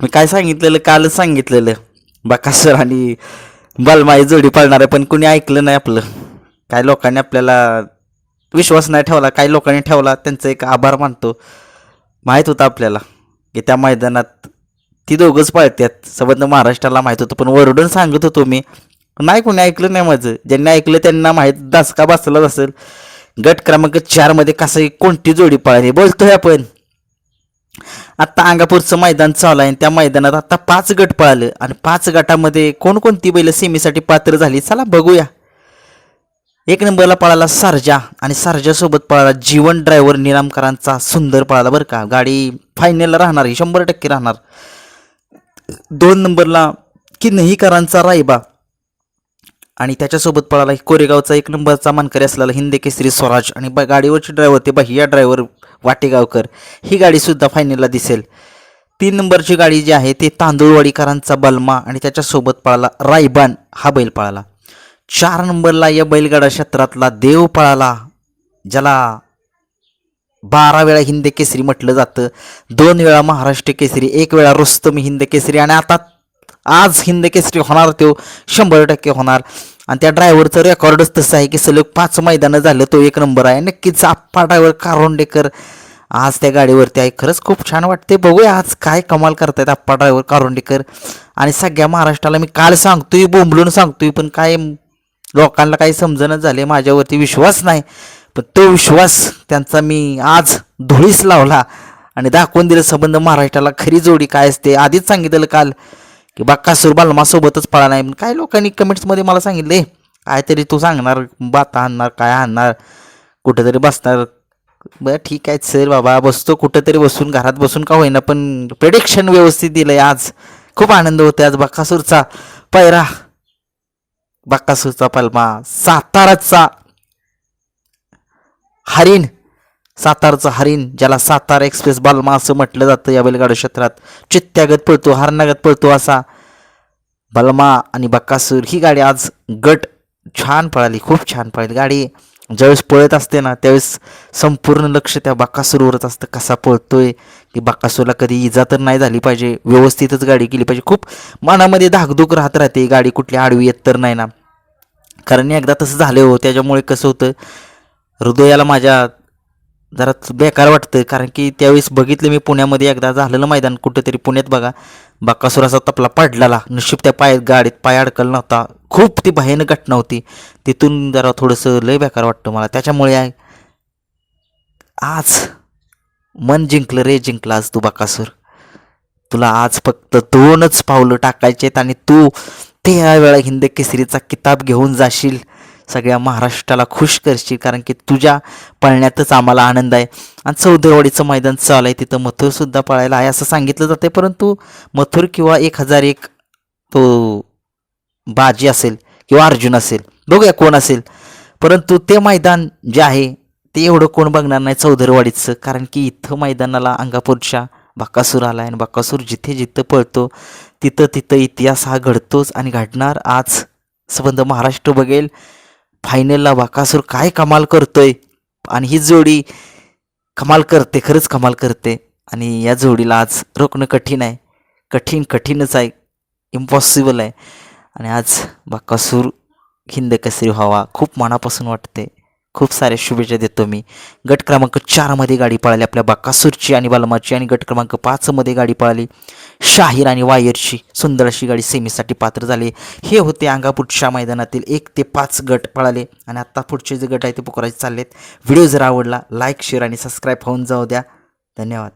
मी काय सांगितलेलं? कालच सांगितलेलं. बकासर आणि बलमाई जोडी पळणार आहे पण कुणी ऐकलं नाही आपलं. काय लोकांनी आपल्याला विश्वास नाही ठेवला काही लोकांनी ठेवला त्यांचं एक आभार मानतो. माहीत होतं आपल्याला की त्या मैदानात ती दोघंच पळतात सबंध महाराष्ट्राला माहीत होतं पण वरडून सांगत होतो मी नाही कोणी ऐकलं नाही माझं. ज्यांनी ऐकलं त्यांना माहीत दसका बसलाच असेल. गट क्रमांक चारमध्ये कसं कोणती जोडी पळाली बोलतोय आपण. आत्ता अंगापूरचं मैदान चालू आहे आणि त्या मैदानात आत्ता पाच गट पळालं आणि पाच गटामध्ये कोणकोणती बैल सेमीसाठी पात्र झाली? चला बघूया. एक नंबरला पळाला सारजा आणि सारजासोबत पळाला जीवन ड्रायव्हर निरामकरांचा सुंदर पळाला बरं का. गाडी फायनलला राहणार ही शंभर टक्के राहणार. दोन नंबरला की नहीकरांचा रायबा आणि त्याच्यासोबत पळाला कोरेगावचा एक नंबरचा मानकरी असलेला हिंदे केसरी स्वराज आणि ब गाडीवरची ड्रायव्हर ते बाह्या ड्रायव्हर वाटेगावकर. ही गाडीसुद्धा फायनलला दिसेल. तीन नंबरची गाडी जी आहे ते तांदूळवाडीकरांचा बलमा आणि त्याच्यासोबत पळाला रायबान हा बैल पळाला. चार नंबरला या बैलगाडा क्षेत्रातला देव पळाला ज्याला बारा वेळा हिंद केसरी म्हटलं जातं दोन वेळा महाराष्ट्र केसरी एक वेळा रुस्तमी हिंद केसरी आणि आता आज हिंद केसरी होणार तो शंभर टक्के होणार. आणि त्या ड्रायव्हरचं रेकॉर्डच तसं आहे की सलग पाच मैदानं झालं तो एक नंबर आहे. नक्कीच आप्पा ड्रायव्हर कारोंडेकर आज त्या गाडीवरती आहे. खरंच खूप छान वाटते बघूया आज काय कमाल करतायत आप्पा ड्रायव्हर कारोंडेकर. आणि सगळ्या महाराष्ट्राला मी काल सांगतोय बोंबलून सांगतोय पण काय लोकांना काही समजणं झाले माझ्यावरती विश्वास नाही. पण तो विश्वास त्यांचा मी आज धुळीस लावला आणि दाखवून दिलं संबंध महाराष्ट्राला. खरी जोडी काय असते? आधीच सांगितलं काल की बाक्कासूर बालमासोबतच पळा नाही. पण काय लोकांनी कमेंट्समध्ये मला सांगितले काहीतरी तू सांगणार बाता आणणार काय आणणार कुठेतरी बसणार. बरं ठीक आहे सर बाबा बसतो कुठेतरी बसून घरात बसून का होईना पण प्रेडिक्शन व्यवस्थित दिलंय आज. खूप आनंद होते आज बाकासूरचा. पैरा. बाकासूरचा पलमा. साताराचा. हरिण. सातारचं हरिण ज्याला सातारा एक्सप्रेस बालमा असं म्हटलं जातं या बैलगाडा क्षेत्रात. चित्त्यागत पळतो हरणागत पळतो असा बलमा आणि बक्कासूर ही गाडी आज गट छान पळाली खूप छान पळाली. गाडी ज्यावेळेस पळत असते ना त्यावेळेस संपूर्ण लक्ष त्या बाकासूरवरच असतं. कसा पळतोय की बाकासूरला कधी इजा तर नाही झाली पाहिजे व्यवस्थितच गाडी केली पाहिजे. खूप मनामध्ये धाकधूक राहत राहते गाडी कुठली आडवी येत तर नाही ना. कारण एकदा तसं झालं हो त्याच्यामुळे कसं होतं हृदयाला माझ्या जरा बेकार वाटतं कारण की त्यावेळेस बघितलं मी पुण्यामध्ये एकदा झालेलं मैदान कुठंतरी पुण्यात बघा. बाकासुराचा तपला पडलेला नशीब त्या पायात गाडीत पाय अडकल नव्हता. खूप ती भयानक घटना होती. तिथून जरा थोडंसं लय बेकार वाटतं मला. त्याच्यामुळे आज मन जिंकलं रे जिंकला आज तू बाकासूर. तुला आज फक्त दोनच पावलं टाकायचे आहेत आणि तू तेरा वेळा हिंद केसरीचा किताब घेऊन जाशील. सगळ्या महाराष्ट्राला खुश करशील कारण की तुझ्या पळण्यातच आम्हाला आनंद आहे. आणि चौदरवाडीचं मैदान चालू आहे तिथं मथुरसुद्धा पळायला आहे असं सांगितलं जाते परंतु मथुर किंवा एक हजार एक तो बाजी असेल किंवा अर्जुन असेल बघूया कोण असेल. परंतु ते मैदान जे आहे ते एवढं कोण बघणार नाही चौधरवाडीचं कारण की इथं मैदानाला अंगापूरच्या बाकासूर आला आहे आणि बाकासूर जिथे जिथं पळतो तिथं तिथं इतिहास हा घडतोच आणि घडणार. आज संबंध महाराष्ट्र बघेल. फायनलला बाकासूर काय कमाल करतोय. आणि ही जोडी कमाल करते खरंच कमाल करते. आणि या जोडीला आज रोखणं कठीण आहे. कठीण कठीणच आहे. इम्पॉसिबल आहे. आणि आज बाकासूर हिंद कसरी व्हावा खूप मनापासून वाटते. खूप साऱ्या शुभेच्छा देतो मी. गट क्रमांक चारमध्ये गाडी पळाली आपल्या बाकासूरची आणि बालमाची. आणि गट क्रमांक पाचमध्ये गाडी पळाली. शाहीर आणि वायरची सुंदर अशी गाडी सेमीसाठी पात्र झाली. हे होते अंगापूरच्या मैदानातील एक ते पाच गट पळाले. आणि आत्ता पुढचे जे गट आहे ते पुकारायचे चाललेत. व्हिडिओ जर आवडला लाईक शेअर आणि सबस्क्राईब होऊन जाऊ द्या. धन्यवाद.